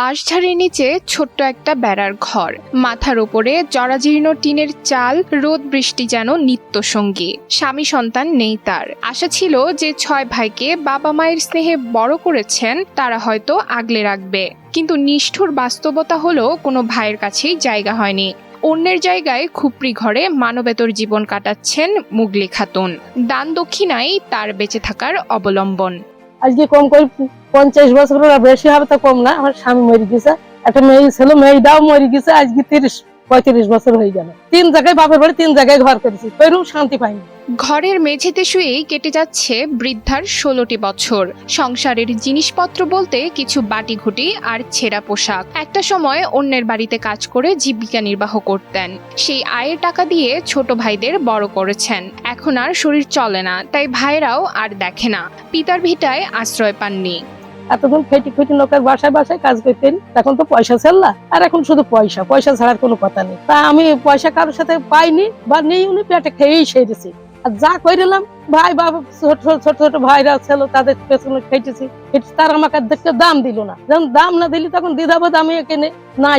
বাঁশঝাড়ের নিচে ছোট্ট একটা বেড়ার ঘর। মাথার ওপরে জরাজীর্ণ টিনের চাল, রোদ বৃষ্টি যেন নিত্য সঙ্গী স্বামী সন্তান নেই তার। আশা ছিল যে ছয় ভাইকে বাবা মায়ের স্নেহে বড় করেছেন, তারা হয়তো আগলে রাখবে। কিন্তু নিষ্ঠুর বাস্তবতা হলো কোনো ভাইয়ের কাছেই জায়গা হয়নি। অন্যের জায়গায় খুপড়ি ঘরে মানবেতর জীবন কাটাচ্ছেন মুগলি খাতুন। দান দক্ষিণাই তার বেঁচে থাকার অবলম্বন। আজকে কম করে পঞ্চাশ বছর বেশি হবে তো কম না। আমার স্বামী মরে গেছে। একটা মেয়ে ছিল মেয়েটাও মরে গেছে, আজকে তিরিশ। পঁয়ত্রিশ বছর হয়ে গেল। তিন জায়গায় বাপের বাড়ি, তিন জায়গায় ঘর করেছি। তৈরও শান্তি পাইনি। ঘরের মেঝেতে শুয়েই কেটে যাচ্ছে বৃদ্ধার ষোলোটি বছর। সংসারের জিনিসপত্র বলতে কিছু বাটি ঘুটি আর ছেঁড়া পোশাক। একটা সময় অন্যের বাড়িতে কাজ করে জীবিকা নির্বাহ করতেন। সেই আয়ের টাকা দিয়ে ছোট ভাইদের বড় করেছেন। এখন আর শরীর চলে না, তাই ভাইরাও আর দেখে না। পিতার ভিটায় আশ্রয় পাননি। এতক্ষণ খেটি খেটি লোকের বাসায় বাসায় কাজ করতেন, এখন তো পয়সা ছাড়লা আর এখন শুধু পয়সা পয়সা ছাড়ার কোনো কথা নেই। তা আমি পয়সা কারোর সাথে পাইনি বা নেই উনি, পেটে খেয়েই সেরেছি আর যা করিলাম ভাই বাবা ছোট ছোট ছোট ভাইরা ছিল, তাদের পেছনে খেটেছি। তারা আমাকে দেখতে দাম দিল না। যখন দাম না দিলি, তখন দ্বিধাবোধ আমি এখানে না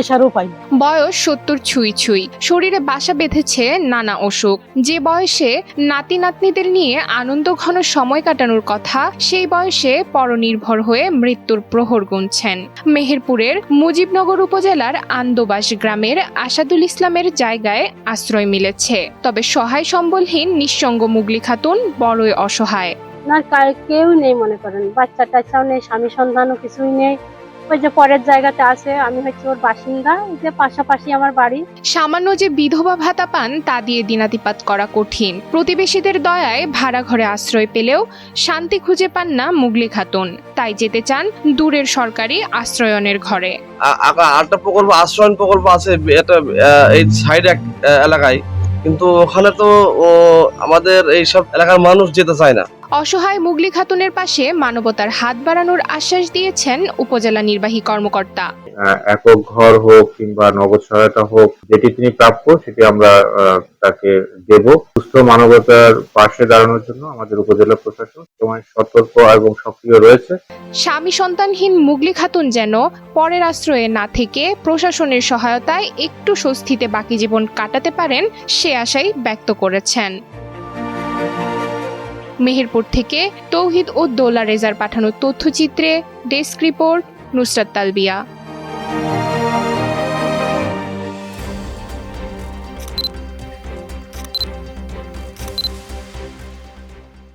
বয়স সত্তর ছুঁই ছুঁই। শরীরে বাসা বেঁধেছে নানা অসুখ। যে বয়সে নাতি নাতনিদের নিয়ে আনন্দ ঘন সময় কাটানোর কথা, সেই বয়সে পরনির্ভর হয়ে মৃত্যুর প্রহর গুনছেন। মেহেরপুরের মুজিবনগর উপজেলার আন্দোবাস গ্রামের আসাদুল ইসলামের জায়গায় আশ্রয় মিলেছে। তবে সহায় সম্বলহীন নিঃসঙ্গ মুগলি খাতুন বড়ই অসহায়। কার- কেউ নেই মনে করেন। বাচ্চা টাচ্চাও নেই স্বামী সন্ধানও কিছুই নেই। ওই যে পরের জায়গাতে আছে আমি হচ্ছে ওর বাসিন্দা যে পাশাপাশি আমার বাড়ি। সামান্য যে বিধবা ভাতা পান তা দিয়ে দিনাতিপাত করা কঠিন। প্রতিবেশীদের দয়ায় ভাড়া ঘরে আশ্রয় পেলেও শান্তি খুঁজে পান না মুগলি খাতুন। তাই যেতে চান দূরের সরকারি আশ্রয়নের ঘরে। আরেকটা প্রকল্প আশ্রয়ন প্রকল্প আছে এটা এই সাইড এলাকায়। কিন্তু ওখানে তো আমাদের এইসব এলাকার মানুষ যেতে চায় না। অসহায় মুগলি খাতুনের পাশে মানবতার হাত বাড়ানোর আশ্বাস দিয়েছেন উপজেলা নির্বাহী কর্মকর্তা। একক ঘর হোক কিংবা নগদ সহায়তা হোক যেটি তিনি প্রাপ্য সেটি আমরা তাকে দেব। সুস্থ মানবতার পাশে দাঁড়ানোর জন্য আমাদের উপজেলা প্রশাসন সময় সতর্ক এবং সক্রিয় রয়েছে। স্বামী সন্তানহীন মুগলি খাতুন যেন পরের আশ্রয়ে না থেকে প্রশাসনের সহায়তায় একটু স্বস্তিতে বাকি জীবন কাটাতে পারেন সে আশাই ব্যক্ত করেছেন। মেহেরপুর থেকে তৌহিদ ও দোলা রেজার পাঠানো তথ্যচিত্রে ডেস্ক রিপোর্ট নুসরাত তালবিয়া।